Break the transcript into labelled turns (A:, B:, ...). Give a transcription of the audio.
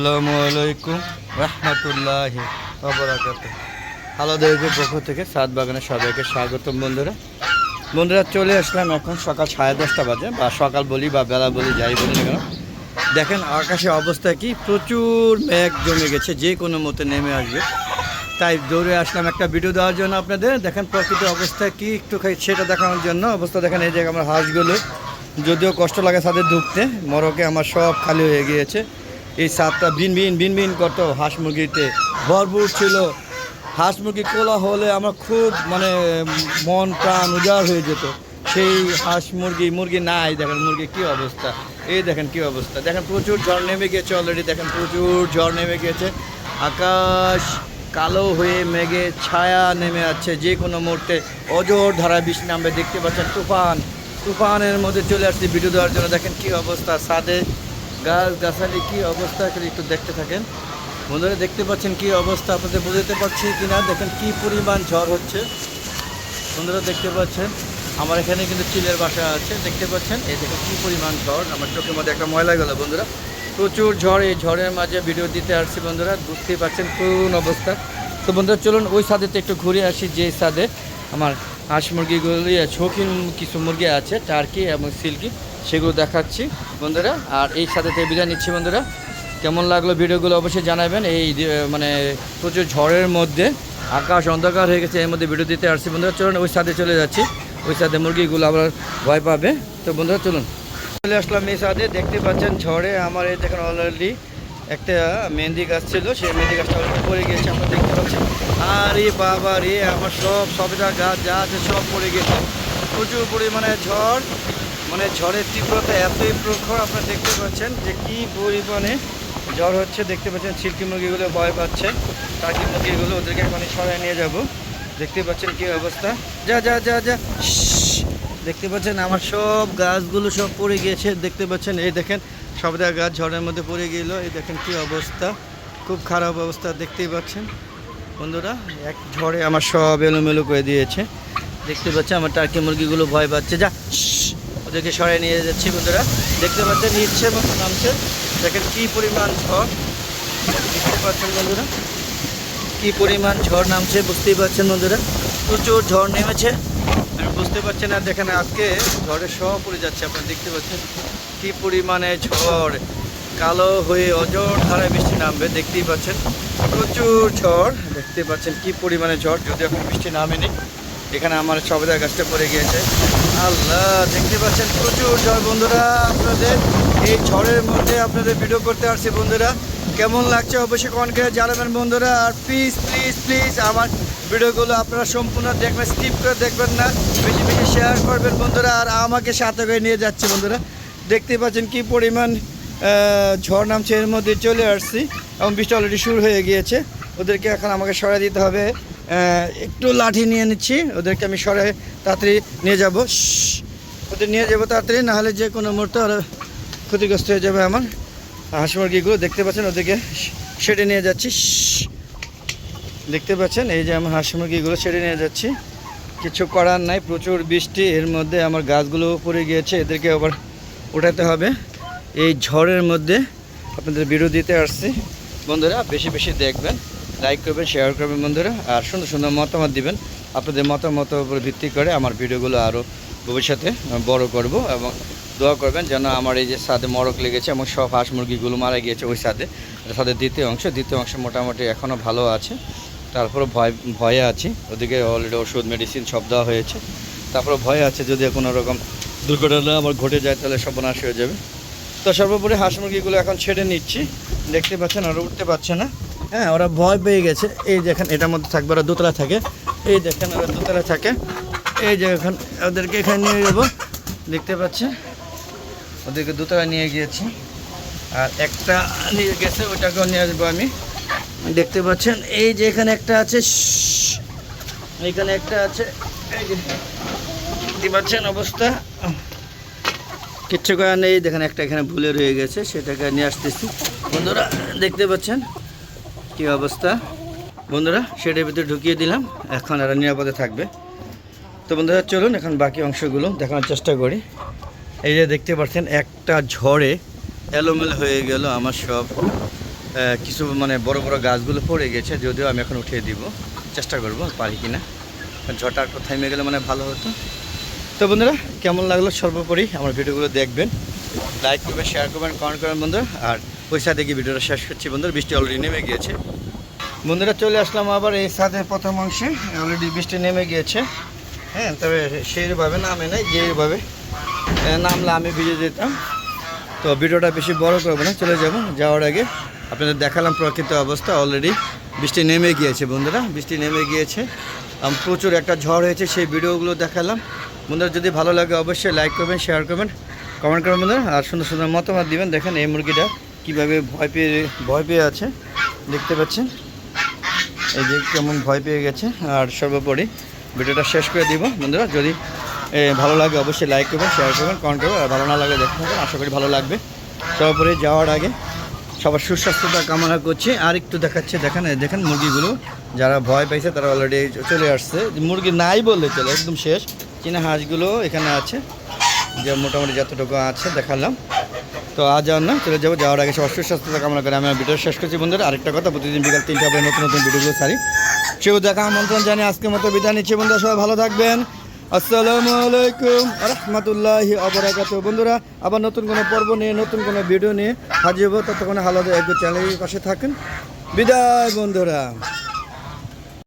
A: আসসালামু আলাইকুম রহমতুল্লাহ অবরাকাত দেবের পক্ষ থেকে সাত বাগানে সবাইকে স্বাগতম বন্ধুরা। বন্ধুরা, চলে আসলাম এখন সকাল সাড়ে দশটা বাজে, বা সকাল বলি বা বেলা বলি, যাই বলি না কেন। দেখেন আকাশে অবস্থা কি, প্রচুর মেঘ জমে গেছে, যে কোনো মতে নেমে আসবে। তাই দৌড়ে আসলাম একটা ভিডিও দেওয়ার জন্য আপনাদের। দেখেন প্রকৃত অবস্থা কি একটু খাই সেটা দেখানোর জন্য। অবস্থা দেখেন এই যে আমার হাঁসগুলো, যদিও কষ্ট লাগে তাদের ঢুকতে মরকে আমার সব খালি হয়ে গিয়েছে। এই সাতটা বিন বিন বিন বিন করতো হাঁস মুরগিতে। ভরপুর ছিল। হাঁস মুরগি কোলা হলে আমার খুব মানে মন, প্রাণ উজাড় হয়ে যেত। সেই হাঁস মুরগি মুরগি নাই, দেখেন মুরগি কি অবস্থা। এই দেখেন কি অবস্থা। দেখেন প্রচুর ঝড় নেমে গেছে অলরেডি দেখেন প্রচুর ঝড় নেমে গেছে। আকাশ কালো হয়ে মেঘে ছায়া নেমে আছে যে কোনো মুহূর্তে। অজোর ধারা বৃষ্টি নামবে, দেখতে পাচ্ছেন তুফান। তুফানের মধ্যে চলে আসছে, ভিডিও দেওয়ার জন্য দেখেন কি অবস্থা। সাদে গাছ, গাছালি কি অবস্থা খালি একটু দেখতে থাকেন। বন্ধুরা, দেখতে পাচ্ছেন কি অবস্থা? আপনাদের বুঝতে পারছি কি না দেখেন কি পরিমাণ ঝড় হচ্ছে। বন্ধুরা, দেখতে পাচ্ছেন, আমার এখানে কিন্তু চিলের বাসা আছে। দেখতে পাচ্ছেন, এই দেখেন কি পরিমাণ ঝড়। আমার চোখের মধ্যে একটা ময়লা গেল, বন্ধুরা। প্রচুর ঝড়, এই ঝড়ের মাঝে ভিডিও দিতে আসছি, বন্ধুরা। বুঝতেই পারছেন কোন অবস্থা। তো বন্ধুরা, চলুন ওই সাদেতে একটু ঘুরে আসি, যে সাদে আমার হাঁস মুরগিগুলি শৌখিন কিছু মুরগি আছে টার্কি এবং সিল্কি। সেগুলো দেখাচ্ছি, বন্ধুরা। আর এই সাথে বিদায় নিচ্ছি, বন্ধুরা। কেমন লাগল ভিডিওগুলো অবশ্যই জানাবেন। এই মানে প্রচুর ঝড়ের মধ্যে আকাশ অন্ধকার হয়ে গেছে, এর মধ্যে ভিডিও দিতে আসছি, বন্ধুরা। চলুন, ওই সাথে চলে যাচ্ছি। ওই সাথে মুরগিগুলো আবার ভয় পাবে। তো, বন্ধুরা, চলুন। চলে আসলাম এই সাথে। দেখতে পাচ্ছেন ঝড়ে আমার এই দেখেন অলরেডি একটা মেহেন্দি গাছ ছিল। সেই মেহেন্দি গাছটা অলরেডি পড়ে গিয়েছে আপনারা দেখতে পাচ্ছেন আরে বাবা রে, আমার সব সবটা গাছ যা আছে সব পড়ে গেছে। প্রচুর পরিমাণে ঝড়। মানে ঝড়ের তীব্রতা এতই প্রখর আপনারা দেখতে পাচ্ছেন যে কি পরিমাণে ঝড় হচ্ছে দেখতে পাচ্ছেন ছিলকি মুরগিগুলো ভয় পাচ্ছে। টাকি মুরগিগুলো ওদেরকে এখন সরাই নিয়ে যাব। দেখতে পাচ্ছেন কি অবস্থা? যা যা যা যা। দেখতে পাচ্ছেন আমার সব গাছগুলো সব পড়ে গিয়েছে দেখতে পাচ্ছেন এই দেখেন সবটা গাছ ঝড়ের মধ্যে পড়ে গেল এই দেখেন কি অবস্থা খুব খারাপ অবস্থা দেখতেই পাচ্ছেন বন্ধুরা এক ঝড়ে আমার সব এলোমেলো করে দিয়েছে দেখতে পাচ্ছেন আমার টার্কি মুরগিগুলো ভয় পাচ্ছে যা। ওদেরকে সরাই নিয়ে যাচ্ছি বন্ধুরা। দেখতে পাচ্ছেন নিচ্ছে এবং নামছে। দেখেন কি পরিমাণ ঝড়। দেখতে পাচ্ছেন বন্ধুরা, কি পরিমাণ ঝড় নামছে, বুঝতেই পারছেন বন্ধুরা। প্রচুর ঝড় নেমেছে। আমি বুঝতে পারছেন আর দেখেন, আজকে ঝড়ে সব পড়ে যাচ্ছে, আপনারা দেখতে পাচ্ছেন। কি পরিমাণে ঝড়। কালো হয়ে অজর ধারায় বৃষ্টি নামবে, দেখতেই পাচ্ছেন। প্রচুর ঝড়, দেখতে পাচ্ছেন কি পরিমাণে ঝড়, যদি এখন বৃষ্টি নামেনি এখানে আমার সবেদা গাছটা পড়ে গিয়েছে। আল্লাহ, দেখতে পাচ্ছেন প্রচুর ঝড় বন্ধুরা আপনাদের। এই ঝড়ের মধ্যে আপনাদের ভিডিও করতে আসছি বন্ধুরা। কেমন লাগছে অবশ্যই কমেন্ট করে জানাবেন বন্ধুরা। আর প্লিজ প্লিজ প্লিজ আমার ভিডিওগুলো আপনারা সম্পূর্ণ দেখবেন স্কিপ করে দেখবেন না। বেশি বেশি শেয়ার করবেন বন্ধুরা। আর আমাকে সাথে করে নিয়ে যাচ্ছে বন্ধুরা। দেখতে পাচ্ছেন কি পরিমাণ ঝড় নামছে। এর মধ্যে চলে আসছি। এবং বৃষ্টি অলরেডি শুরু হয়ে গিয়েছে। ওদেরকে এখন আমাকে সরাই দিতে হবে। একটু লাঠি নিয়ে নিচ্ছি, ওদেরকে আমি সরে তাড়াতাড়ি নিয়ে যাব। ওদের নিয়ে যাব তাড়াতাড়ি নাহলে যে কোনো মুহূর্তে ওরা ক্ষতিগ্রস্ত হয়ে যাবে আমার। হাঁস মুরগিগুলো দেখতে পাচ্ছেন, ওদেরকে সেটে নিয়ে যাচ্ছি। দেখতে পাচ্ছেন, এই যে আমার হাঁস মুরগিগুলো সেটে নিয়ে যাচ্ছি। কিছু করার নাই, প্রচুর বৃষ্টি, এর মধ্যে আমার গাছগুলো পড়ে গিয়েছে, এদেরকে আবার উঠাতে হবে। এই ঝড়ের মধ্যে আপনাদের দিতে আসছি। বন্ধুরা, বেশি বেশি দেখবেন। লাইক করবেন শেয়ার করবেন বন্ধুরা, আর সুন্দর সুন্দর মতামত দিবেন। আপনাদের মতামতের উপর ভিত্তি করে আমার ভিডিওগুলো আরও ভবিষ্যতে বড় করব এবং দোয়া করবেন যেন আমার এই যে সাদে মরক লেগেছে এবং সব হাঁস মুরগিগুলো মারা গিয়েছে ওই সাদে সাদের দ্বিতীয় অংশ দ্বিতীয় অংশ মোটামুটি এখনও ভালো আছে। তারপরে ভয়, ভয়ে আছি। ওদিকে অলরেডি ওষুধ মেডিসিন সব দেওয়া হয়েছে। তারপরে ভয় আছে যদি কোনো রকম দুর্ঘটনা আবার ঘটে যায় তাহলে সর্বনাশ হয়ে যাবে। তো সর্বোপরি হাঁস মুরগিগুলো এখন ছেড়ে নিচ্ছি। দেখতে পাচ্ছেন ওরা উঠতে পারছে না। হ্যাঁ ওরা ভয় পেয়ে গেছে। এই দেখেন এটার মধ্যে থাকবে, ওরা দোতলা থাকে। এই দেখেন ওরা দোতলা থাকে। এই যে এখন ওদেরকে এখানে নিয়ে যাব। দেখতে পাচ্ছেন ওদেরকে দোতলা নিয়ে গিয়েছি। আর একটা নিয়ে গেছে, ওটাকেও নিয়ে আসব আমি। দেখতে পাচ্ছেন? এই যে এখানে একটা আছে এখানে একটা আছে। এই যে, দেখতে পাচ্ছেন অবস্থা? কিচ্ছু করার নেই। দেখেন একটা এখানে ভুলে রয়ে গেছে, সেটাকে নিয়ে আসতেছি। বন্ধুরা, দেখতে পাচ্ছেন? কি অবস্থা? বন্ধুরা, সেটার ভিতরে ঢুকিয়ে দিলাম। এখন এরা নিরাপদে থাকবে। তো বন্ধুরা, চলুন এখন বাকি অংশগুলো দেখানোর চেষ্টা করি। এই যে দেখতে পাচ্ছেন, একটা ঝড়ে এলোমেলো হয়ে গেল আমার সব। কিছু মানে বড় বড় গাছগুলো পড়ে গেছে, যদিও আমি এখন উঠিয়ে দিব। চেষ্টা করব, পারি কিনা ঝটা একটু থেমে গেলে মানে ভালো হতো। তো বন্ধুরা, কেমন লাগল সর্বোপরি আমার ভিডিওগুলো দেখবেন। লাইক করবেন, শেয়ার করবেন কমেন্ট করবেন বন্ধুরা। আর পয়সা দেখি ভিডিওটা শেষ করছি। বন্ধুরা, বৃষ্টি অলরেডি নেমে গিয়েছে। বন্ধুরা, চলে আসলাম আবার এই সাথে প্রথম অংশে। অলরেডি বৃষ্টি নেমে গিয়েছে। হ্যাঁ তবে সেইভাবে নামে নাই, যেভাবে নামলে আমি ভিজে যেতাম। তো ভিডিওটা বেশি বড় করব না, চলে যাব। যাওয়ার আগে আপনাদের দেখালাম প্রকৃত অবস্থা অলরেডি বৃষ্টি নেমে গিয়েছে, বন্ধুরা, বৃষ্টি নেমে গিয়েছে। প্রচুর একটা ঝড় হয়েছে, সেই ভিডিওগুলো দেখালাম। বন্ধুরা, যদি ভালো লাগে অবশ্যই লাইক করবেন শেয়ার করবেন কমেন্ট করবেন, বন্ধুরা। আর সুন্দর সুন্দর মতামত দিবেন। দেখেন এই মুরগিটা কীভাবে ভয় পেয়ে ভয় পেয়ে আছে, দেখতে পাচ্ছেন? এই যে কেমন ভয় পেয়ে গেছে। আর সর্বোপরি ভিডিওটা শেষ করে দিব। বন্ধুরা, যদি ভালো লাগে অবশ্যই লাইক করবেন শেয়ার করবেন কমেন্ট করবেন, আর ভালো না লাগলে দেখতে থাকবেন আশা করি ভালো লাগবে। সর্বোপরি যাওয়ার আগে সবার সুস্বাস্থ্যতা কামনা করছি। আর একটু দেখাচ্ছে, দেখেন দেখেন মুরগিগুলো, যারা ভয় পাইছে, তারা অলরেডি চলে আসছে। মুরগি নাই বললে চলে, একদম শেষ। চীনা হাঁসগুলো এখানে আছে। যে মোটামুটি যতটুকু আছে, দেখালাম। তো আজ আর না, চলে যাব, যাওয়ার আগে সবার সুস্বাস্থ্যতা কামনা করে আমি ভিডিও শেষ করছি। বন্ধুরা, আরেকটা কথা, প্রতিদিন বিকাল তিনটা হবে নতুন নতুন ভিডিওগুলো ছাড়ি। সেও দেখা, আমন্ত্রণ জানিয়ে আজকের মতো বিদায় নিচ্ছি। বন্ধুরা, সবাই ভালো থাকবেন। আসসালামু আলাইকুম রহমতুল্লাহি আবরাকাত বন্ধুরা, আবার নতুন কোনো পর্ব নিয়ে, নতুন কোনো ভিডিও নিয়ে হাজির হব। ততক্ষণে হালাদা এক চ্যানেলের পাশে থাকেন। বিদায়, বন্ধুরা।